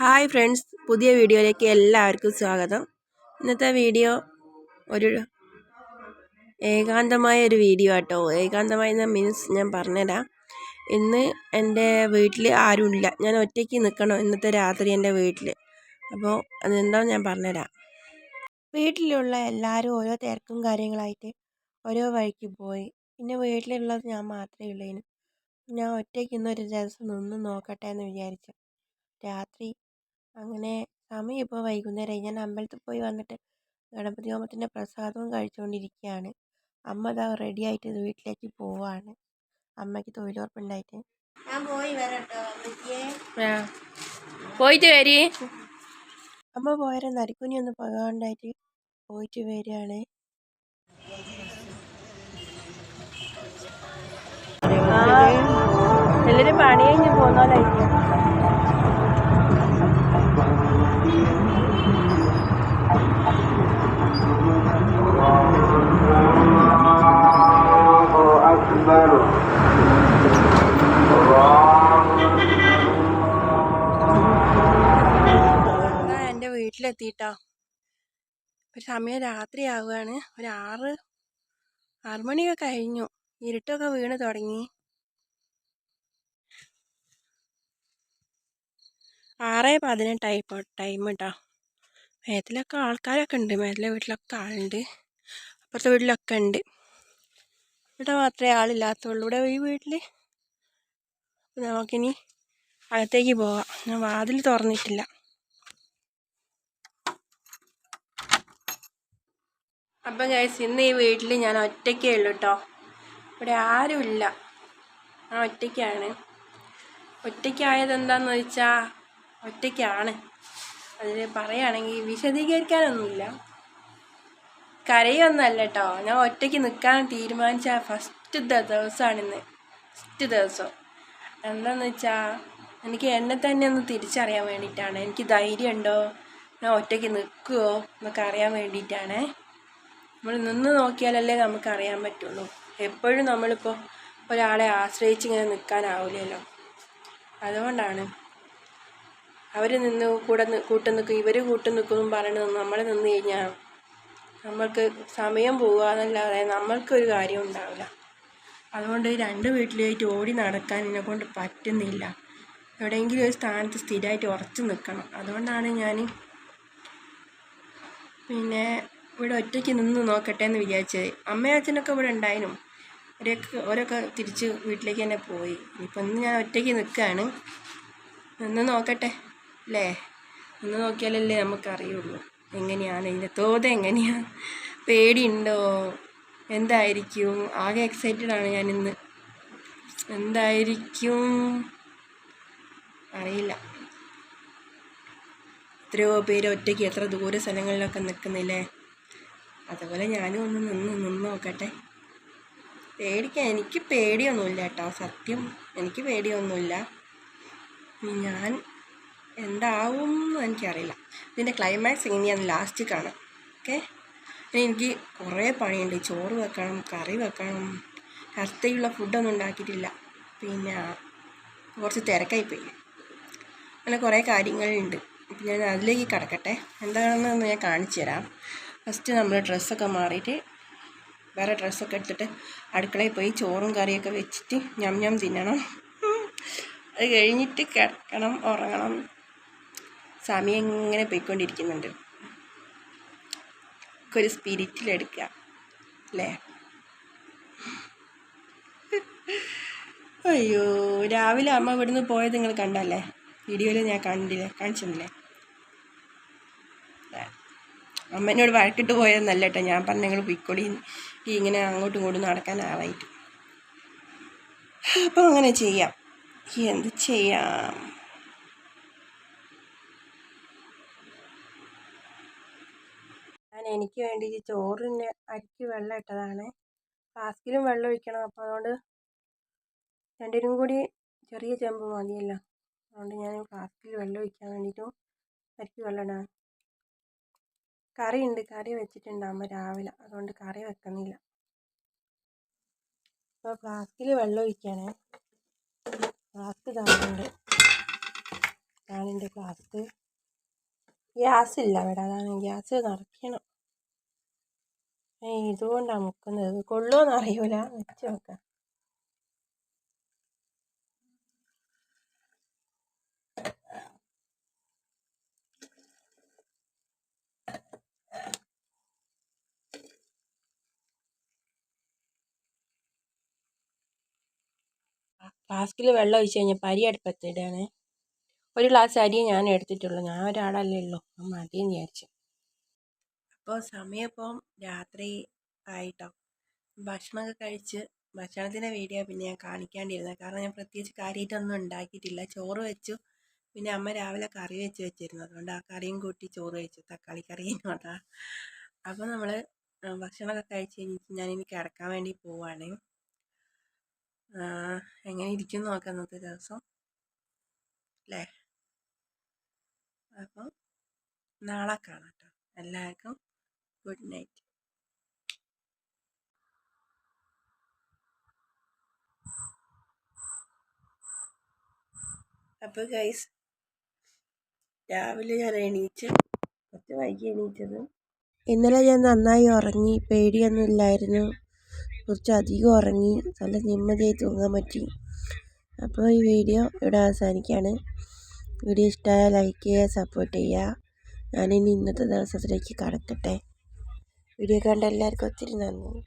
Hi friends പുതിയ വീഡിയോയിലേക്ക് എല്ലാവർക്കും സ്വാഗതം. ഇന്നത്തെ വീഡിയോ ഒരു ഏകാന്തമായ ഒരു വീഡിയോ ആട്ടോ. ഏകാന്തമായ മീൻസ് ഞാൻ പറഞ്ഞുതരാം. ഇന്ന് എന്റെ വീട്ടിൽ ആരുമില്ല. ഞാൻ ഒറ്റയ്ക്ക് നിൽക്കണം? ഇന്നത്തെ രാത്രി എന്റെ വീട്ടിൽ. അപ്പോൾ അതെന്താണെന്ന് ഞാൻ പറഞ്ഞുതരാം. വീട്ടിലുള്ള എല്ലാവരും ഓരോ തിരക്കും കാര്യങ്ങളായിട്ട് ഓരോ വഴിക്ക് പോയി. പിന്നെ വീട്ടിലുള്ളത് ഞാൻ മാത്രമേ ഉള്ളൂ. ഞാൻ ഒറ്റയ്ക്ക് ഇന്നൊരു ദിവസം നിന്ന് നോക്കട്ടെ എന്ന് വിചാരിച്ചു. രാത്രി അങ്ങനെ സമയം ഇപ്പോൾ വൈകുന്നേരമായി ഞാൻ അമ്പലത്തിൽ പോയി വന്നിട്ട് ഗണപതി ഹോമത്തിന്റെ പ്രസാദവും കഴിച്ചുകൊണ്ടിരിക്കുകയാണ് അമ്മ ഇതാ റെഡി ആയിട്ട് വീട്ടിലേക്ക് പോവാണ്. അമ്മയ്ക്ക് തൊഴിലുറപ്പുണ്ടായിട്ട്. ഞാൻ പോയി വരട്ടോ പോയിട്ട് വരി. അമ്മ പോയാലും നരിക്കുനി ഒന്ന് പോകാണ്ടായിട്ട് പോയിട്ട് വരികയാണ്. എല്ലാവരും പണി കഴിഞ്ഞ് പോകുന്നോലായിരിക്കും എന്റെ വീട്ടിലെത്തിയിട്ടോ ഇപ്പം സമയം രാത്രിയാവുകയാണ്. ഒരു ആറ് ആറ് മണിയൊക്കെ കഴിഞ്ഞു. ഇരുട്ടൊക്കെ വീണ് തുടങ്ങി. ആറ് പതിനെട്ടായി ഇപ്പോൾ ടൈം കേട്ടോ മേത്തിലൊക്കെ ആൾക്കാരൊക്കെ ഉണ്ട്. മേത്തിലെ വീട്ടിലൊക്കെ ആളുണ്ട്. അപ്പുറത്തെ വീട്ടിലൊക്കെ ഉണ്ട്. ഇവിടെ മാത്രമേ ആളില്ലാത്തുള്ളൂ. ഇവിടെ ഈ വീട്ടിൽ നമുക്കിനി അകത്തേക്ക് പോവാം. ഞാൻ വാതിൽ തുറന്നിട്ടില്ല. അപ്പം ഗൈസ് ഇന്ന് ഈ വീട്ടിൽ ഞാൻ ഒറ്റയ്ക്കേ ഉള്ളൂ കേട്ടോ ഇവിടെ ആരുമില്ല. ഞാൻ ഒറ്റയ്ക്കാണ്. ഒറ്റയ്ക്കായത് എന്താണെന്ന് വെച്ചാൽ ഒറ്റയ്ക്കാണ്. അതിൽ പറയുകയാണെങ്കിൽ വിശദീകരിക്കാനൊന്നുമില്ല. കരയൊന്നല്ല കേട്ടോ ഞാൻ ഒറ്റയ്ക്ക് നിൽക്കാൻ തീരുമാനിച്ച ഫസ്റ്റ് ദിവസമാണിന്ന്. ഫസ്റ്റ് ദിവസം. എന്താണെന്ന് വെച്ചാൽ എനിക്ക് എന്നെ തന്നെ ഒന്ന് തിരിച്ചറിയാൻ വേണ്ടിയിട്ടാണ്. എനിക്ക് ധൈര്യമുണ്ടോ? ഞാൻ ഒറ്റയ്ക്ക് നിൽക്കുമോ എന്നൊക്കെ അറിയാൻ വേണ്ടിയിട്ടാണ്. നമ്മൾ നിന്ന് നോക്കിയാലല്ലേ നമുക്ക് അറിയാൻ പറ്റുള്ളൂ. എപ്പോഴും നമ്മളിപ്പോൾ ഒരാളെ ആശ്രയിച്ചിങ്ങനെ നിൽക്കാനാവില്ലല്ലോ അതുകൊണ്ടാണ് അവർ നിന്ന് കൂടെ കൂട്ടു നിൽക്കും ഇവർ കൂട്ടു നിൽക്കും പറയണത് നമ്മൾ നിന്ന് കഴിഞ്ഞാൽ നമ്മൾക്ക് സമയം പോവുക എന്നല്ലാതെ നമ്മൾക്കൊരു കാര്യം ഉണ്ടാവില്ല. അതുകൊണ്ട് രണ്ട് വീട്ടിലായിട്ട് ഓടി നടക്കാൻ എന്നെ കൊണ്ട് പറ്റുന്നില്ല. എവിടെയെങ്കിലും ഒരു സ്ഥാനത്ത് സ്ഥിരമായിട്ട് ഉറച്ചു നിൽക്കണം. അതുകൊണ്ടാണ് ഞാൻ പിന്നെ ഇവിടെ ഒറ്റയ്ക്ക് നിന്ന് നോക്കട്ടെ എന്ന് വിചാരിച്ചത്. അമ്മയും അച്ഛനൊക്കെ ഇവിടെ ഉണ്ടായിരുന്നു. അവരൊക്കെ ഓരൊക്കെ തിരിച്ച് വീട്ടിലേക്ക് തന്നെ പോയി. ഇപ്പം ഇന്ന് ഞാൻ ഒറ്റയ്ക്ക് നിൽക്കുകയാണ്. നിന്ന് നോക്കട്ടെ. അല്ലേ ഒന്ന് നോക്കിയാലല്ലേ നമുക്കറിയുള്ളൂ. എങ്ങനെയാണ്? ഇതിന്റെ തോത് എങ്ങനെയാണ് പേടിയുണ്ടോ? എന്തായിരിക്കും? ആകെ എക്സൈറ്റഡ് ആണ് ഞാൻ ഇന്ന് എന്തായിരിക്കും? അറിയില്ല. എത്രയോ പേര് ഒറ്റയ്ക്ക് എത്ര ദൂര സ്ഥലങ്ങളിലൊക്കെ നിൽക്കുന്നില്ലേ? അതുപോലെ ഞാനും ഒന്ന് നിന്ന് നിന്ന് നോക്കട്ടെ. പേടിക്കാൻ എനിക്ക് പേടിയൊന്നുമില്ല കേട്ടോ. സത്യം എനിക്ക് പേടിയൊന്നുമില്ല. ഞാൻ എന്താവും എന്ന് എനിക്കറിയില്ല. ഇതിന്റെ ക്ലൈമാക്സ് ഇങ്ങനെയാണ് ലാസ്റ്റ് കാണാം ഓക്കെ ഇനി എനിക്ക് കുറേ പണിയുണ്ട്. ചോറ് വെക്കണം കറി വെക്കണം. കറുത്തയുള്ള ഫുഡൊന്നും ഉണ്ടാക്കിയിട്ടില്ല. പിന്നെ കുറച്ച് തിരക്കായിപ്പോയി. അങ്ങനെ കുറേ കാര്യങ്ങളുണ്ട്. അപ്പം ഞാൻ അതിലേക്ക് കിടക്കട്ടെ. എന്താണെന്ന് ഞാൻ കാണിച്ചു തരാം. ഫസ്റ്റ് നമ്മൾ ഡ്രസ്സൊക്കെ മാറിയിട്ട് വേറെ ഡ്രസ്സൊക്കെ എടുത്തിട്ട് അടുക്കളയിൽ പോയി ചോറും കറിയൊക്കെ വെച്ചിട്ട് ഞം ഞം തിന്നണം. അത് കഴിഞ്ഞിട്ട് കിടക്കണം ഉറങ്ങണം. സമയം ഇങ്ങനെ പോയിക്കൊണ്ടിരിക്കുന്നുണ്ട്. ഒരു സ്പിരിറ്റിലെടുക്കുക അല്ലേ അയ്യോ രാവിലെ അമ്മ ഇവിടുന്ന് പോയത് നിങ്ങൾ കണ്ടല്ലേ? വീഡിയോയിൽ ഞാൻ കണ്ടില്ലേ കാണിച്ചില്ലേ അമ്മേനോട് വഴക്കിട്ട് പോയതെന്നല്ല കേട്ടോ ഞാൻ പറഞ്ഞ നിങ്ങൾ പൊയ്ക്കൊടി ഇങ്ങനെ അങ്ങോട്ടും ഇങ്ങോട്ടും നടക്കാനാവായിട്ട്. അപ്പം അങ്ങനെ ചെയ്യാം. എന്ത് ചെയ്യാം? ഞാൻ എനിക്ക് വേണ്ടി ചോറിന് അരിക്ക് വെള്ളം ഇട്ടതാണ്. ഫ്ലാസ്കിലും വെള്ളം ഒഴിക്കണം. അപ്പോൾ അതുകൊണ്ട് രണ്ടിനും കൂടി ചെറിയ ചെമ്പ് മതിയല്ലോ. അതുകൊണ്ട് ഞാൻ ഫ്ലാസ്കിൽ വെള്ളം ഒഴിക്കാൻ വേണ്ടിയിട്ടും അരിക്ക് വെള്ളം ഇടാം കറി ഉണ്ട് കറി വെച്ചിട്ടുണ്ട് അമ്മ രാവിലെ. അതുകൊണ്ട് കറി വെക്കുന്നില്ല. അപ്പോൾ ഫ്ലാസ്കിൽ വെള്ളം ഒഴിക്കുകയാണേ ഫ്ലാസ്ക് കാണുന്നുണ്ട് ഞാനെന്റെ ഫ്ലാസ്ക്. ഗ്യാസ് ഇല്ല ഇവിടെ. അതാണ് ഗ്യാസ് നിറയ്ക്കണം. ഇതുകൊണ്ടാണ് മുക്കുന്നത്? കൊള്ളുമെന്ന് അറിയൂല. വെച്ച് നോക്കാം. ഫ്ലാസ്കിൽ വെള്ളം ഒഴിച്ച് കഴിഞ്ഞപ്പോൾ അരി അടുപ്പത്തിടുകയാണ് ഒരു ഗ്ലാസ് അരിയെ ഞാൻ എടുത്തിട്ടുള്ളൂ. ഞാൻ ഒരാളല്ലേ ഉള്ളൂ. മതിയെന്ന് വിചാരിച്ചു. അപ്പോൾ സമയം ഇപ്പം രാത്രി ആയിട്ടോ. ഭക്ഷണമൊക്കെ കഴിച്ച് ഭക്ഷണത്തിന്റെ വീഡിയോ പിന്നെ ഞാൻ കാണിക്കാണ്ടിരുന്നത് കാരണം ഞാൻ പ്രത്യേകിച്ച് കാര്യമായിട്ടൊന്നും ഉണ്ടാക്കിയിട്ടില്ല. ചോറ് വെച്ചു. പിന്നെ അമ്മ രാവിലെ കറി വെച്ച് വെച്ചിരുന്നു. അതുകൊണ്ട് ആ കറിയും കൂട്ടി ചോറ് വെച്ചു. തക്കാളി കറിയും കൊണ്ടാണ് അപ്പോൾ നമ്മൾ ഭക്ഷണമൊക്കെ കഴിച്ച് കഴിഞ്ഞിട്ട് ഞാനിനി കിടക്കാൻ വേണ്ടി പോവാണ്. എങ്ങനെ ഇരിക്കും നോക്കാം ഇന്നത്തെ ദിവസം. അല്ലേ? അപ്പം നാളെ കാണാം കേട്ടോ. എല്ലാവർക്കും ഗുഡ് നൈറ്റ് അപ്പോൾ ഗൈസ് രാവിലെ ഞാൻ എണീച്ച് കുറച്ച് വൈകി എണീറ്റത്. ഇന്നലെ ഞാൻ നന്നായി ഉറങ്ങി പേടിയൊന്നും ഇല്ലായിരുന്നു. കുറച്ച് അധികം ഉറങ്ങി നല്ല നിമ്മതിയായി തൂങ്ങാൻ പറ്റി. അപ്പോൾ ഈ വീഡിയോ ഇവിടെ അവസാനിക്കുകയാണ് വീഡിയോ ഇഷ്ടമായ ലൈക്ക് ചെയ്യുക സപ്പോർട്ട് ചെയ്യുക. ഞാനിനി ഇന്നത്തെ ദിവസത്തിലേക്ക് കടക്കട്ടെ. വീഡിയോ കണ്ട എല്ലാവർക്കും ഒത്തിരി നന്ദി.